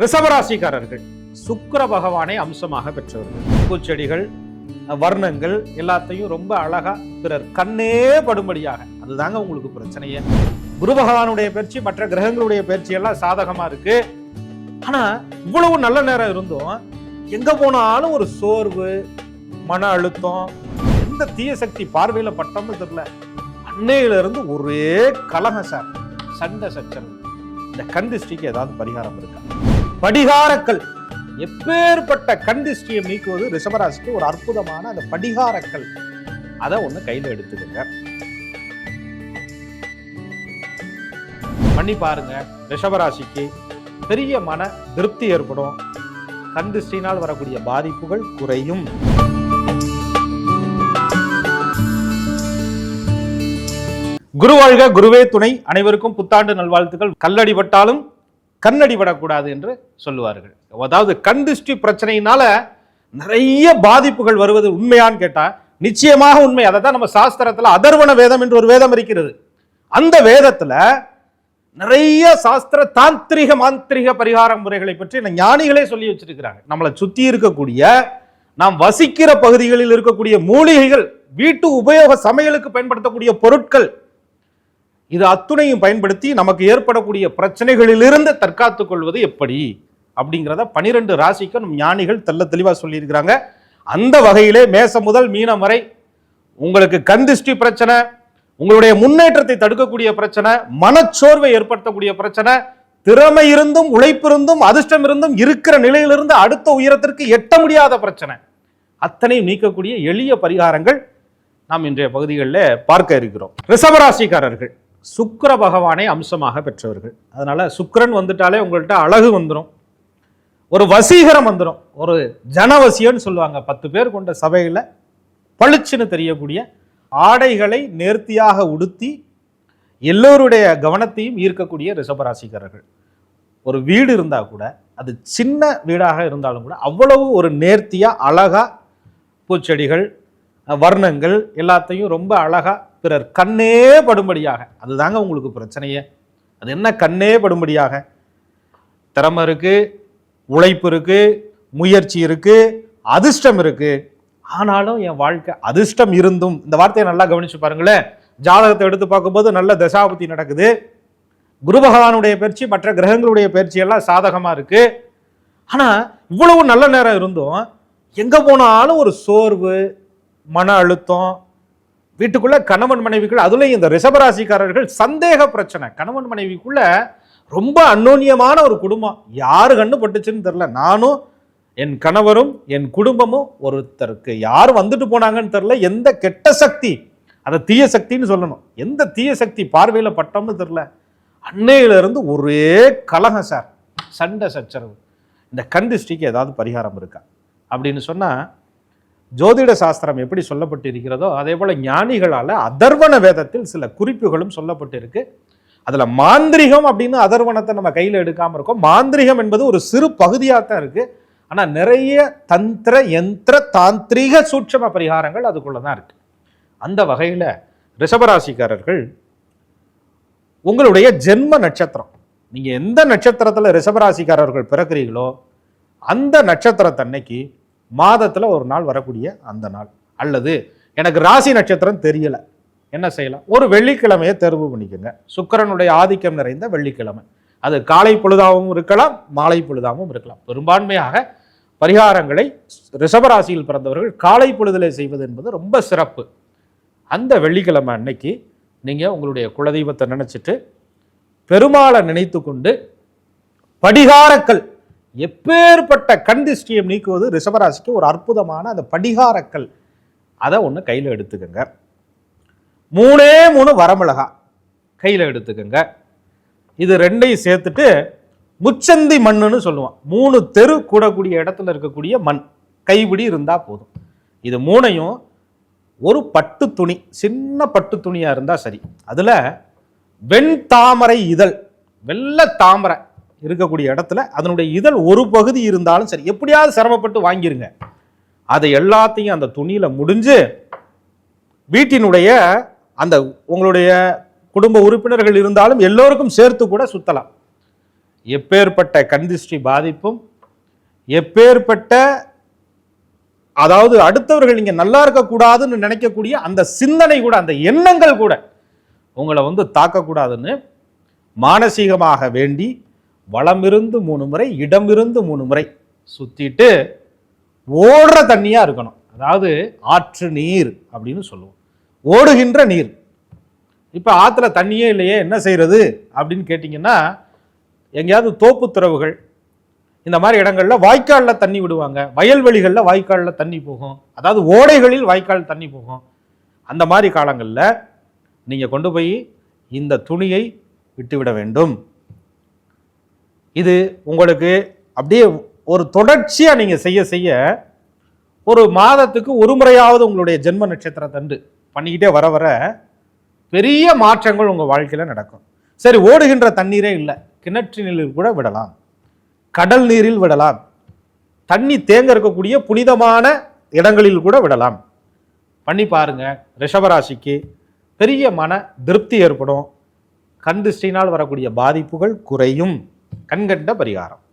ரிஷபராசிக்காரர்கள் சுக்கர பகவானை அம்சமாக பெற்றவர்கள். பூச்செடிகள் வர்ணங்கள் எல்லாத்தையும் ரொம்ப அழகா பிறர் கண்ணே படும்படியாக அதுதாங்க உங்களுக்கு பிரச்சனையே. குரு பகவானுடைய பயிற்சி மற்ற கிரகங்களுடைய பயிற்சி எல்லாம் சாதகமா இருக்கு. ஆனா இவ்வளவு நல்ல நேரம் இருந்தும் எங்க போனாலும் ஒரு சோர்வு மன அழுத்தம் எந்த தீய சக்தி பார்வையில பட்டம்னு தெரியல. அன்னையில இருந்து ஒரே கலகம் சார் சண்டை சச்சரவு. இந்த கந்திஷ்டிக்கு ஏதாவது பரிகாரம் இருக்கா? படிகாரக்கல். எப்பேற்பட்ட கந்திஷ்டியை நீக்குவது ரிஷபராசிக்கு ஒரு அற்புதமான அந்த படிகாரக்கல். அதை ஒன்று கையில் எடுத்துக்கங்க. பண்ணி பாருங்க ரிஷபராசிக்கு பெரிய மன திருப்தி ஏற்படும். கந்திஷ்டினால் வரக்கூடிய பாதிப்புகள் குறையும். குரு வாழ்க குருவே துணை. அனைவருக்கும் புத்தாண்டு நல்வாழ்த்துக்கள். கல்லடிபட்டாலும் கண்ணடி படக்கூடாது என்று சொல்லுவார்கள். அதாவது கண் திருஷ்டி பிரச்சனையினால நிறைய பாதிப்புகள் வருவது உண்மையான்னு கேட்டால் நிச்சயமாக உண்மை. அதை தான் நம்ம சாஸ்திரத்தில் அதர்வண வேதம் என்று ஒரு வேதம் இருக்கிறது. அந்த வேதத்தில் நிறைய சாஸ்திர தாந்திரிக மாந்திரிக பரிகார முறைகளை பற்றி ஞானிகளே சொல்லி வச்சிருக்கிறாங்க. நம்மளை சுற்றி இருக்கக்கூடிய நாம் வசிக்கிற பகுதிகளில் இருக்கக்கூடிய மூலிகைகள் வீட்டு உபயோக சமையலுக்கு பயன்படுத்தக்கூடிய பொருட்கள் இது அத்துணையும் பயன்படுத்தி நமக்கு ஏற்படக்கூடிய பிரச்சனைகளிலிருந்து தற்காத்துக் கொள்வது எப்படி? அப்படிங்கிறத பனிரெண்டு ராசிக்கு நம் ஞானிகள் தெல்ல தெளிவாக சொல்லியிருக்கிறாங்க. அந்த வகையிலே மேசம் முதல் மீனம் வரை உங்களுக்கு கந்திஷ்டி பிரச்சனை உங்களுடைய முன்னேற்றத்தை தடுக்கக்கூடிய பிரச்சனை மனச்சோர்வை ஏற்படுத்தக்கூடிய பிரச்சனை திறமை இருந்தும் உழைப்பிருந்தும் அதிர்ஷ்டம் இருந்தும் இருக்கிற நிலையிலிருந்து அடுத்த உயரத்திற்கு எட்ட முடியாத பிரச்சனை. அத்தனையும் நீக்கக்கூடிய எளிய பரிகாரங்கள் நாம் இன்றைய பகுதிகளில் பார்க்க இருக்கிறோம். ரிசவராசிக்காரர்கள் சுக்கர பகவானை அம்சமாக பெற்றவர்கள். அதனால் சுக்கரன் வந்துட்டாலே உங்கள்கிட்ட அழகு வந்துடும் ஒரு வசீகரம் வந்துடும் ஒரு ஜனவசியம்னு சொல்லுவாங்க. பத்து பேர் கொண்ட சபையில் பளிச்சுன்னு தெரியக்கூடிய ஆடைகளை நேர்த்தியாக உடுத்தி எல்லோருடைய கவனத்தையும் ஈர்க்கக்கூடிய ரிஷபராசிக்காரர்கள். ஒரு வீடு இருந்தால் கூட அது சின்ன வீடாக இருந்தாலும் கூட அவ்வளவு ஒரு நேர்த்தியாக அழகாக பூச்செடிகள் வர்ணங்கள் எல்லாத்தையும் ரொம்ப அழகாக பிறர் கண்ணே படும்படியாக. அதுதாங்க உங்களுக்கு பிரச்சனையே. அது என்ன கண்ணே படும்படியாக? திறமை இருக்கு உழைப்பு இருக்கு முயற்சி இருக்கு அதிர்ஷ்டம் இருக்கு. ஆனாலும் என் வாழ்க்கை அதிர்ஷ்டம் இருந்தும் இந்த வார்த்தையை நல்லா கவனிச்சு பாருங்களேன். ஜாதகத்தை எடுத்து பார்க்கும்போது நல்ல தசாபதி நடக்குது. குரு பகவானுடைய பயிற்சி மற்ற கிரகங்களுடைய பயிற்சி எல்லாம் சாதகமா இருக்கு. ஆனா இவ்வளவு நல்ல நேரம் இருந்தும் எங்க போனாலும் ஒரு சோர்வு மன அழுத்தம் வீட்டுக்குள்ளே கணவன் மனைவிக்குள்ள அதுலேயும் இந்த ரிஷபராசிக்காரர்கள் சந்தேக பிரச்சனை. கணவன் மனைவிக்குள்ள ரொம்ப அந்யோன்யமான ஒரு குடும்பம். யாரு கண்ணு பட்டுச்சுன்னு தெரில நானும் என் கணவரும் என் குடும்பமும் ஒருத்தருக்கு யார் வந்துட்டு போனாங்கன்னு தெரில எந்த கெட்ட சக்தி அதை தீய சக்தின்னு சொல்லணும். எந்த தீய சக்தி பார்வையில் பட்டோம்னு தெரில அன்னையிலேருந்து ஒரே கலகம் சார். சண்டை சச்சரவு. இந்த கந்திஷ்டிக்கு ஏதாவது பரிகாரம் இருக்கா? அப்படின்னு சொன்னால் ஜோதிட சாஸ்திரம் எப்படி சொல்லப்பட்டு இருக்கிறதோ அதே போல் ஞானிகளால் அதர்வண வேதத்தில் சில குறிப்புகளும் சொல்லப்பட்டிருக்கு. அதில் மாந்திரிகம் அப்படின்னு அதர்வணத்தை நம்ம கையில் எடுக்காமல் இருக்கோம். மாந்திரிகம் என்பது ஒரு சிறு பகுதியாக தான் இருக்குது ஆனால் நிறைய தந்திர யந்திர தாந்திரிக சூட்சம பரிகாரங்கள் அதுக்குள்ளே தான் இருக்குது அந்த வகையில் ரிஷபராசிக்காரர்கள் உங்களுடைய ஜென்ம நட்சத்திரம் நீங்கள் எந்த நட்சத்திரத்தில் ரிஷபராசிக்காரர்கள் பிறக்கிறீங்களோ அந்த நட்சத்திரத்தன்னைக்கு மாதத்தில் ஒரு நாள் வரக்கூடிய அந்த நாள். அல்லது எனக்கு ராசி நட்சத்திரம் தெரியலை. என்ன செய்யலாம்? ஒரு வெள்ளிக்கிழமையை தேர்வு பண்ணிக்கோங்க. சுக்கிரனுடைய ஆதிக்கம் நிறைந்த வெள்ளிக்கிழமை. அது காலை பொழுதாகவும் இருக்கலாம் மாலை பொழுதாகவும் இருக்கலாம். பெரும்பான்மையாக பரிகாரங்களை ரிஷபராசியில் பிறந்தவர்கள் காலை பொழுதிலே செய்வது என்பது ரொம்ப சிறப்பு. அந்த வெள்ளிக்கிழமை அன்னைக்கு நீங்கள் உங்களுடைய குலதெய்வத்தை நினச்சிட்டு பெருமாளை நினைத்து கொண்டு படிகாரக்கல் எப்பேற்பட்ட கண் திஷ்டியம் நீக்குவது ரிஷபராசிக்கு ஒரு அற்புதமான அந்த படிகாரக்கல். அதை ஒன்று கையில் எடுத்துக்கோங்க. மூணே மூணு வரமிளகா. கையில் எடுத்துக்கோங்க. இது ரெண்டையும் சேர்த்துட்டு முச்சந்தி மண்ணுன்னு சொல்லுவோம் மூணு தெரு கூடக்கூடிய இடத்துல இருக்கக்கூடிய மண். கைபிடி இருந்தால் போதும். இது மூணையும் ஒரு பட்டு துணி சின்ன பட்டு துணியாக இருந்தால் சரி. அதில் வெண் தாமரை இதழ் வெள்ளை தாமரை இருக்கக்கூடிய இடத்துல அதனுடைய இதழ் ஒரு பகுதி இருந்தாலும் சரி எப்படியாவது சிரமப்பட்டு வாங்கிருங்க. அதை எல்லாத்தையும் அந்த துணியில் முடிஞ்சு வீட்டினுடைய அந்த உங்களுடைய குடும்ப உறுப்பினர்கள் இருந்தாலும் எல்லோருக்கும் சேர்த்து கூட சுத்தலாம். எப்பேற்பட்ட கண் பாதிப்பும் எப்பேற்பட்ட அதாவது அடுத்தவர்கள் நீங்கள் நல்லா இருக்கக்கூடாதுன்னு நினைக்கக்கூடிய அந்த சிந்தனை கூட அந்த எண்ணங்கள் கூட உங்களை வந்து தாக்கக்கூடாதுன்னு மானசீகமாக வேண்டி வளமிருந்து மூணு முறை இடமிருந்து மூணு முறை சுற்றிட்டு ஓடுற தண்ணியாக இருக்கணும். அதாவது ஆற்று நீர் அப்படின்னு சொல்லுவோம். ஓடுகின்ற நீர். இப்போ ஆற்றுல தண்ணியே இல்லையே என்ன செய்கிறது அப்படின்னு கேட்டிங்கன்னா எங்கேயாவது தோப்பு துறவுகள் இந்த மாதிரி இடங்களில் வாய்க்காலில் தண்ணி விடுவாங்க. வயல்வெளிகளில் வாய்க்காலில் தண்ணி போகும். அதாவது ஓடைகளில் வாய்க்கால் தண்ணி போகும். அந்த மாதிரி காலங்களில் நீங்கள் கொண்டு போய் இந்த துணியை விட்டுவிட வேண்டும். இது உங்களுக்கு அப்படியே ஒரு தொடர்ச்சியாக நீங்கள் செய்ய செய்ய ஒரு மாதத்துக்கு ஒரு முறையாவது உங்களுடைய ஜென்ம நட்சத்திரத்தன்று பண்ணிக்கிட்டே வர வர பெரிய மாற்றங்கள் உங்கள் வாழ்க்கையில் நடக்கும். சரி ஓடுகின்ற தண்ணீரே இல்லை. கிணற்றினில் கூட விடலாம். கடல் நீரில் விடலாம். தண்ணி தேங்க இருக்கக்கூடிய புனிதமான இடங்களில் கூட விடலாம். பண்ணி பாருங்க. ரிஷபராசிக்கு பெரிய மன திருப்தி ஏற்படும். கண் திருஷ்டினால் வரக்கூடிய பாதிப்புகள் குறையும். கண்கண்ட பரிகாரம்.